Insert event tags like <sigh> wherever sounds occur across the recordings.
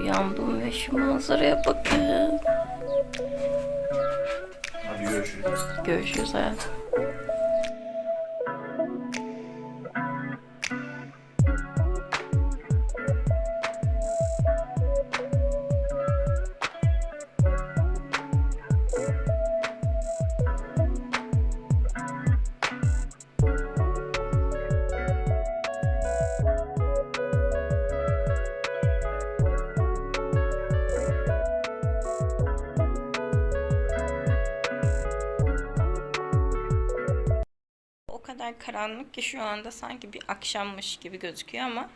Uyandım ve şu manzaraya bakın. Hadi görüşürüz. Görüşürüz hayatım. Kadar karanlık ki şu anda sanki bir akşammış gibi gözüküyor ama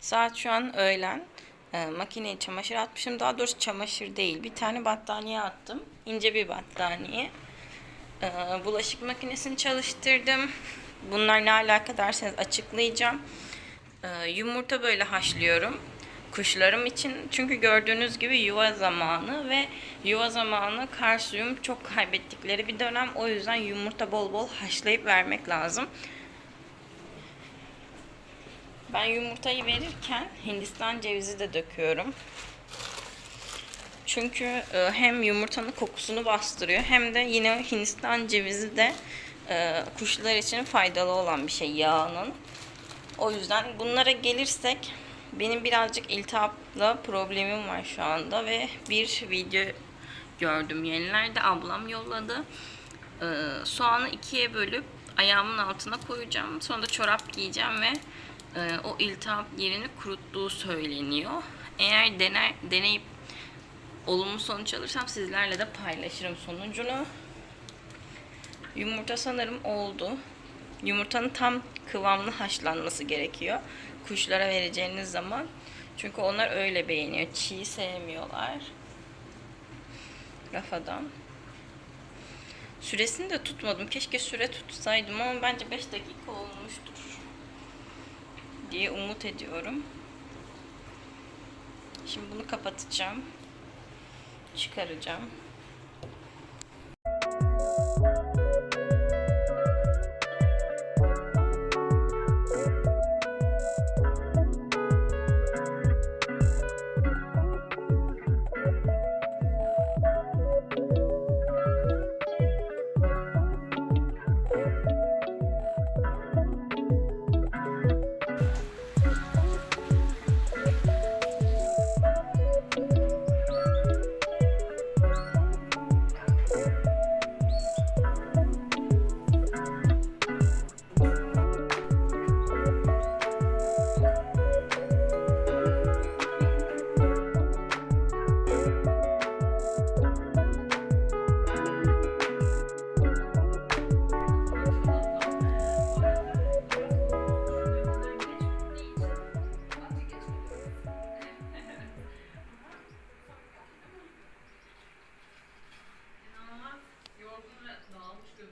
saat şu an öğlen. Ee, makineye çamaşır atmışım. Daha doğrusu çamaşır değil. Bir tane battaniye attım. İnce bir battaniye. Ee, bulaşık makinesini çalıştırdım. Bunlar ne alaka derseniz açıklayacağım. Ee, yumurta böyle haşlıyorum kuşlarım için. Çünkü gördüğünüz gibi yuva zamanı ve yuva zamanı kalsiyum çok kaybettikleri bir dönem. O yüzden yumurta bol bol haşlayıp vermek lazım. Ben yumurtayı verirken Hindistan cevizi de döküyorum. Çünkü e, hem yumurtanın kokusunu bastırıyor hem de yine Hindistan cevizi de e, kuşlar için faydalı olan bir şey yağının. O yüzden bunlara gelirsek benim birazcık iltihapla problemim var şu anda ve bir video gördüm yenilerde ablam yolladı. Ee, soğanı ikiye bölüp ayağımın altına koyacağım. Sonra da çorap giyeceğim ve e, o iltihap yerini kuruttuğu söyleniyor. Eğer dener, deneyip olumlu sonuç alırsam sizlerle de paylaşırım sonucunu. Yumurta sanırım oldu. Yumurtanın tam kıvamlı haşlanması gerekiyor. Kuşlara vereceğiniz zaman. Çünkü onlar öyle beğeniyor. Çiğ sevmiyorlar. Rafadan. Süresini de tutmadım. Keşke süre tutsaydım ama bence 5 dakika olmuştur. Diye umut ediyorum. Şimdi bunu kapatacağım. Çıkaracağım.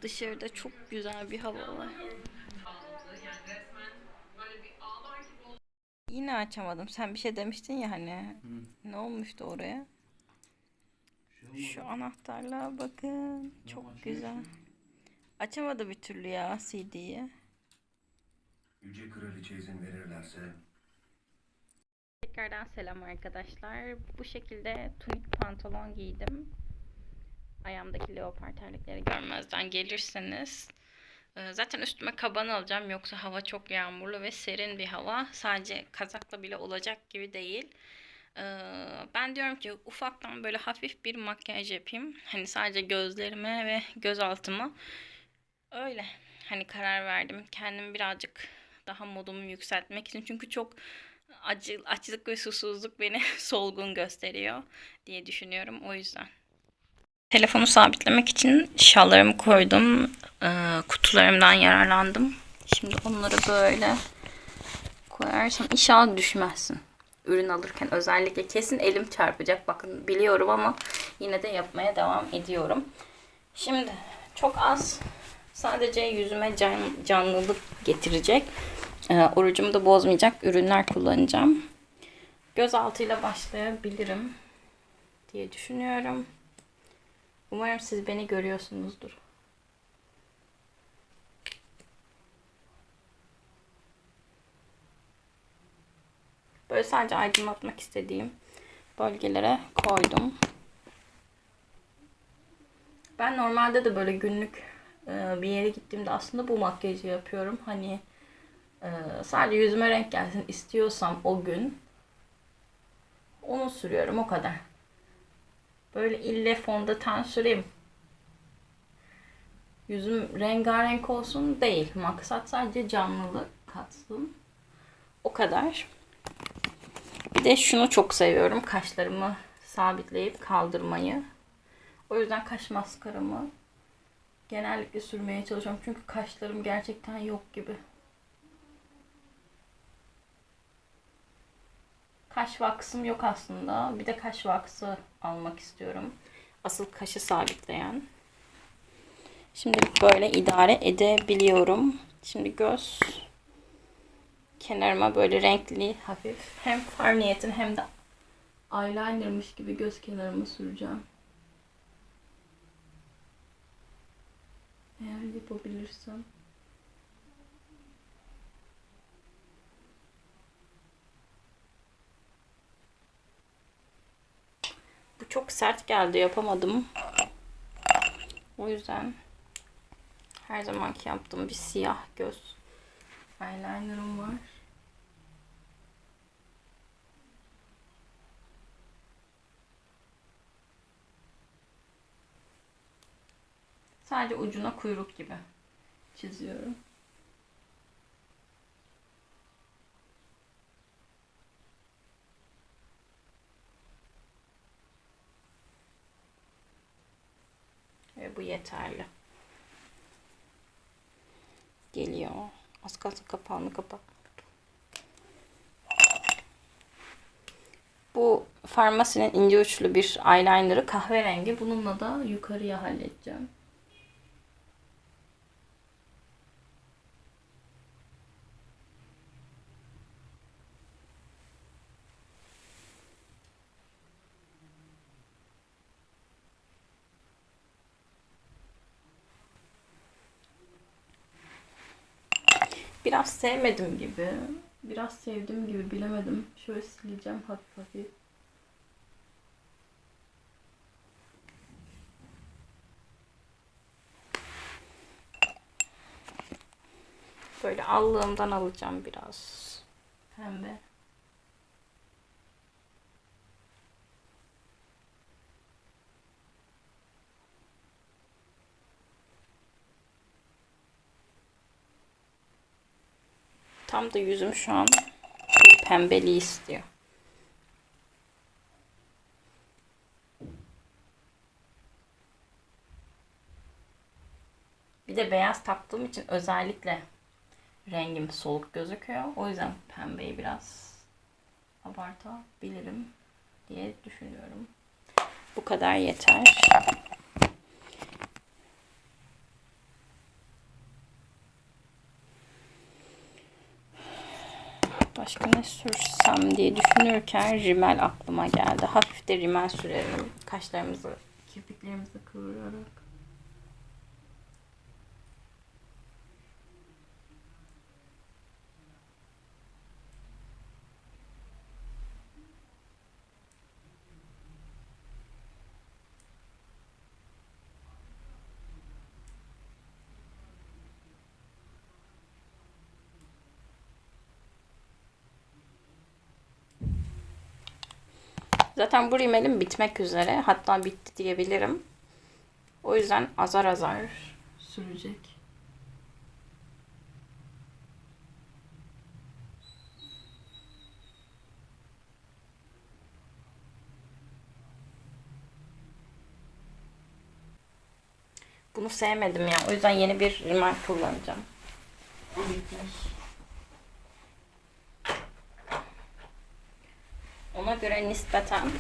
Dışarıda çok güzel bir hava var. Yine açamadım. Sen bir şey demiştin ya hani. Ne olmuştu oraya? Şu anahtarlığa bakın. Çok güzel. Açamadı bir türlü ya CD'yi. Yüce Kraliçe izin verirlerse Tekrardan selam arkadaşlar. Bu şekilde tunik pantolon giydim. Ayağımdaki leopar terlikleri görmezden gelirseniz. e, Zaten üstüme kaban alacağım yoksa hava çok yağmurlu ve serin bir hava. Sadece kazakla bile olacak gibi değil. E, Ben diyorum ki ufaktan böyle hafif bir makyaj yapayım. Hani sadece gözlerime ve gözaltıma. Öyle. Hani karar verdim. Kendimi birazcık daha modumu yükseltmek için. Çünkü çok acı, açlık ve susuzluk beni <laughs> solgun gösteriyor diye düşünüyorum. O yüzden. Telefonu sabitlemek için şallarımı koydum. Ee, kutularımdan yararlandım. Şimdi onları böyle koyarsam inşallah düşmezsin. Ürün alırken özellikle kesin elim çarpacak. Bakın biliyorum ama yine de yapmaya devam ediyorum. Şimdi çok az sadece yüzüme can, canlılık getirecek. Ee, orucumu da bozmayacak ürünler kullanacağım. Göz altıyla başlayabilirim diye düşünüyorum. Umarım siz beni görüyorsunuzdur. Böyle sadece aydınlatmak istediğim bölgelere koydum. Ben normalde de böyle günlük e, bir yere gittiğimde aslında bu makyajı yapıyorum. Hani e, sadece yüzüme renk gelsin istiyorsam o gün onu sürüyorum o kadar. Böyle ille fondöten süreyim. Yüzüm rengarenk olsun değil. Maksat sadece canlılık katsın. O kadar. Bir de şunu çok seviyorum. Kaşlarımı sabitleyip kaldırmayı. O yüzden kaş maskaramı genellikle sürmeye çalışıyorum. Çünkü kaşlarım gerçekten yok gibi. Kaş vaksım yok aslında. Bir de kaş vaksı almak istiyorum. Asıl kaşı sabitleyen. Şimdilik böyle idare edebiliyorum. Şimdi göz kenarıma böyle renkli hafif hem far niyetin hem de eyelinermış gibi göz kenarıma süreceğim. Eğer yapabilirsem. Çok sert geldi yapamadım. O yüzden her zamanki yaptığım bir siyah göz eyelinerım var. Sadece ucuna kuyruk gibi çiziyorum. Ve bu yeterli. Geliyor. Az kalsın kapağını kapat. Bu Farmasi'nin ince uçlu bir eyelinerı kahverengi. Bununla da yukarıya halledeceğim. Biraz sevmedim gibi. Biraz sevdim gibi bilemedim. Şöyle sileceğim hafif hafif. Böyle allığımdan alacağım biraz. Pembe. Tam da yüzüm şu an bu pembeliği istiyor. Bir de beyaz taktığım için özellikle rengim soluk gözüküyor. O yüzden pembeyi biraz abartabilirim diye düşünüyorum. Bu kadar yeter. Başka ne sürsem diye düşünürken rimel aklıma geldi. Hafif de rimel sürerim. Kaşlarımızı, kirpiklerimizi kıvırarak. Zaten bu rimelim bitmek üzere. Hatta bitti diyebilirim. O yüzden azar azar sürecek. Bunu sevmedim ya. O yüzden yeni bir rimel kullanacağım. Bitmiş. Ona göre nispeten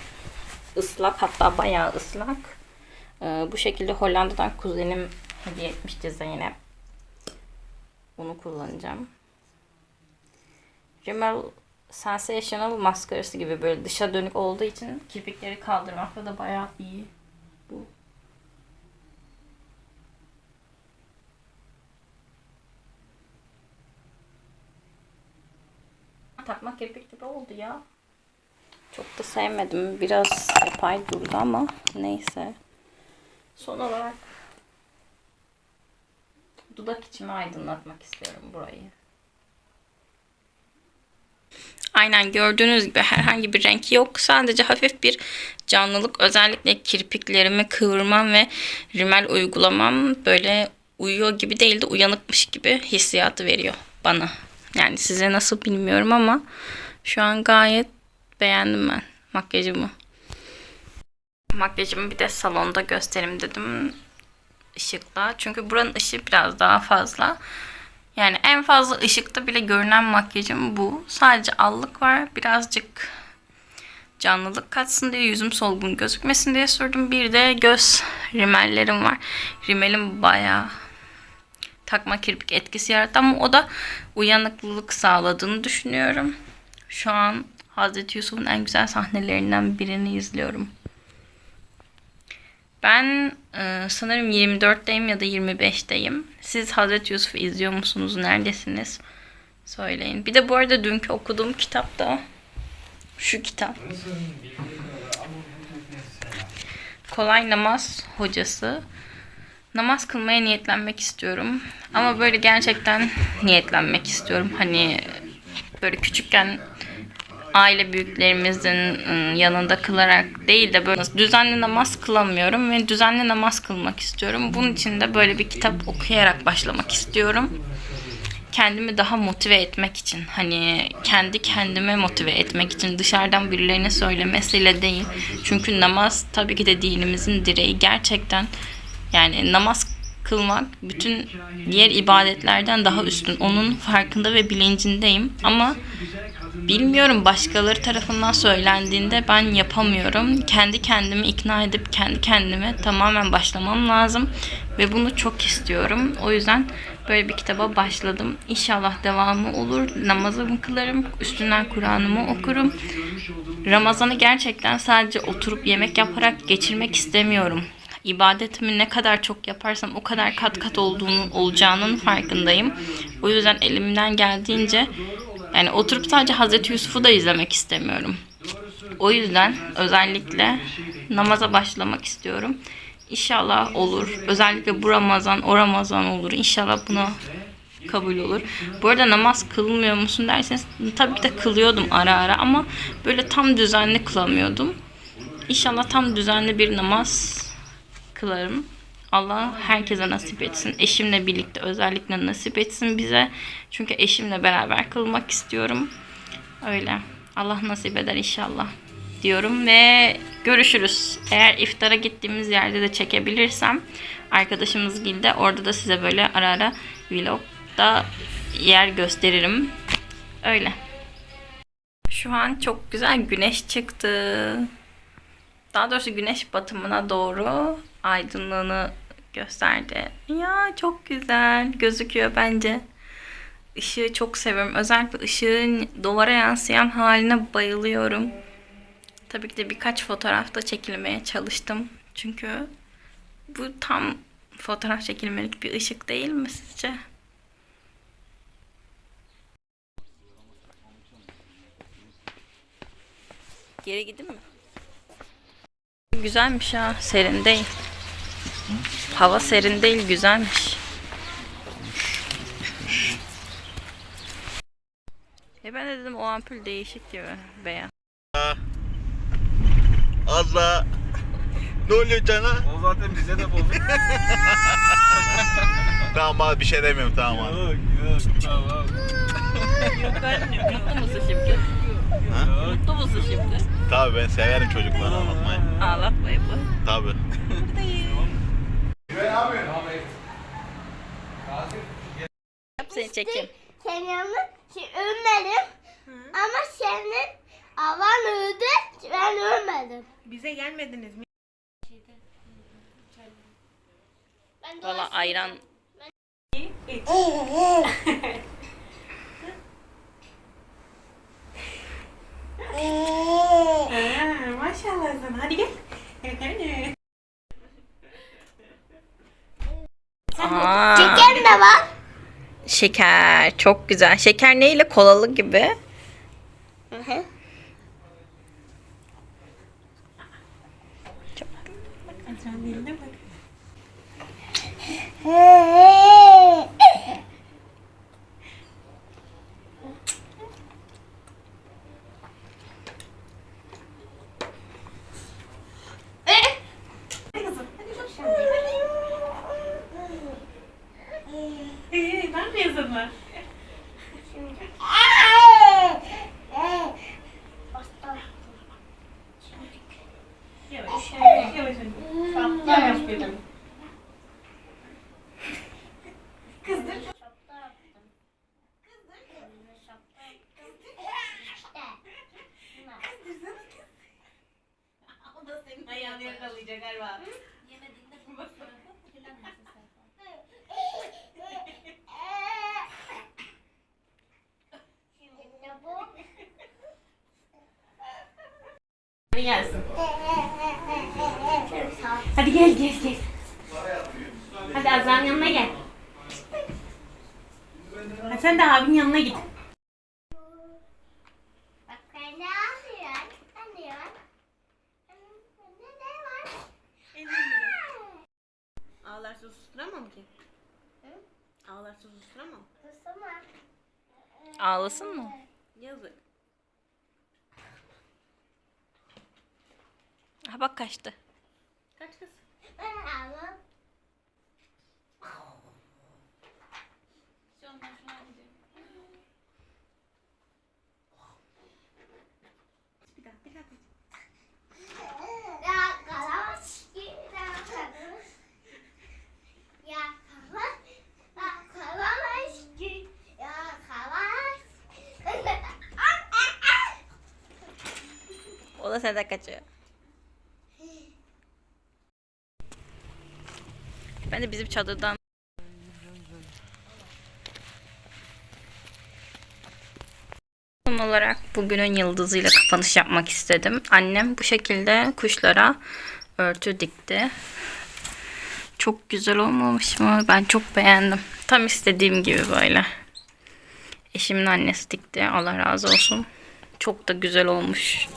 ıslak hatta bayağı ıslak. Ee, bu şekilde Hollanda'dan kuzenim hediye etmişti Zeynep. Bunu kullanacağım. Rimmel Sensational maskarası gibi böyle dışa dönük olduğu için kirpikleri kaldırmakta da bayağı iyi. Bu. Takma kirpik gibi oldu ya. Çok da sevmedim. Biraz yapay durdu ama neyse. Son olarak dudak içimi aydınlatmak istiyorum burayı. Aynen gördüğünüz gibi herhangi bir renk yok. Sadece hafif bir canlılık. Özellikle kirpiklerimi kıvırmam ve rimel uygulamam böyle uyuyor gibi değil de uyanıkmış gibi hissiyatı veriyor bana. Yani size nasıl bilmiyorum ama şu an gayet beğendim ben makyajımı. Makyajımı bir de salonda göstereyim dedim ışıkla. Çünkü buranın ışığı biraz daha fazla. Yani en fazla ışıkta bile görünen makyajım bu. Sadece allık var. Birazcık canlılık katsın diye yüzüm solgun gözükmesin diye sürdüm. Bir de göz rimellerim var. Rimelim bayağı takma kirpik etkisi yarattı ama o da uyanıklılık sağladığını düşünüyorum. Şu an Hazreti Yusuf'un en güzel sahnelerinden birini izliyorum. Ben e, sanırım 24'teyim ya da 25'teyim. Siz Hazreti Yusuf'u izliyor musunuz? Neredesiniz? Söyleyin. Bir de bu arada dünkü okuduğum kitap da şu kitap. Kolay Namaz Hocası. Namaz kılmaya niyetlenmek istiyorum. Ama böyle gerçekten niyetlenmek istiyorum. Hani böyle küçükken aile büyüklerimizin ım, yanında kılarak değil de böyle düzenli namaz kılamıyorum ve düzenli namaz kılmak istiyorum. Bunun için de böyle bir kitap okuyarak başlamak istiyorum. Kendimi daha motive etmek için hani kendi kendime motive etmek için dışarıdan birilerine söylemesiyle değil. Çünkü namaz tabii ki de dinimizin direği gerçekten yani namaz kılmak bütün diğer ibadetlerden daha üstün. Onun farkında ve bilincindeyim ama Bilmiyorum başkaları tarafından söylendiğinde ben yapamıyorum. Kendi kendimi ikna edip kendi kendime tamamen başlamam lazım. Ve bunu çok istiyorum. O yüzden böyle bir kitaba başladım. İnşallah devamı olur. Namazımı kılarım. Üstünden Kur'an'ımı okurum. Ramazan'ı gerçekten sadece oturup yemek yaparak geçirmek istemiyorum. İbadetimi ne kadar çok yaparsam o kadar kat kat olduğunu olacağının farkındayım. O yüzden elimden geldiğince yani oturup sadece Hazreti Yusuf'u da izlemek istemiyorum. O yüzden özellikle namaza başlamak istiyorum. İnşallah olur. Özellikle bu Ramazan, o Ramazan olur. İnşallah buna kabul olur. Bu arada namaz kılmıyor musun derseniz tabii ki de kılıyordum ara ara ama böyle tam düzenli kılamıyordum. İnşallah tam düzenli bir namaz kılarım. Allah herkese nasip etsin. Eşimle birlikte özellikle nasip etsin bize. Çünkü eşimle beraber kılmak istiyorum. Öyle. Allah nasip eder inşallah diyorum ve görüşürüz. Eğer iftara gittiğimiz yerde de çekebilirsem arkadaşımız Gilde orada da size böyle ara ara vlogda yer gösteririm. Öyle. Şu an çok güzel güneş çıktı. Daha doğrusu güneş batımına doğru aydınlığını gösterdi. Ya çok güzel gözüküyor bence. Işığı çok seviyorum. Özellikle ışığın duvara yansıyan haline bayılıyorum. Tabii ki de birkaç fotoğrafta çekilmeye çalıştım. Çünkü bu tam fotoğraf çekilmelik bir ışık değil mi sizce? Geri gideyim mi? Güzelmiş ha. Serin değil. Hava serin değil. Güzelmiş. E ben de dedim o ampul değişik gibi. Beyaz. Allah. Ne oluyor cana? O zaten bize de bozuk. <laughs> Tamam abi bir şey demiyorum tamam abi. yok yok tamam. Mutlu musun şimdi? Ha? Mutlu musun şimdi? Tabii ben severim çocukları anlatmayı. Ağlatmayı bu. Tabii. Yap seni çekeyim. Kenarımı şey, ölmedim. Ama senin avan öldü, ben ölmedim. Bize gelmediniz mi? Ben Valla ayran <laughs> Aa, maşallah sana. Hadi gel. Şeker de var. şeker. Çok güzel. Şeker neyle? Kolalı gibi. Hı-hı. Azra'nın. Ee, ne yapıyorsun lan? Yavaş, yavaş, yavaş. Yavaş benim. Kızdır. O da senin ayağını yakalayacak galiba. Hadi gelsin. Hadi gel gel gel. Hadi Azra'nın yanına gel. Hadi sen de abinin yanına git. Ağlarsa susturamam ki. Ağlarsa susturamam. Ağlasın mı? Ha bak kaçtı. Kaç kız? Ben alım. Bir daha bir daha. O da senden kaçıyor. Ben de bizim çadırdan Son olarak bugünün yıldızıyla kapanış yapmak istedim. Annem bu şekilde kuşlara örtü dikti. Çok güzel olmamış mı? Ben çok beğendim. Tam istediğim gibi böyle. Eşimin annesi dikti. Allah razı olsun. Çok da güzel olmuş.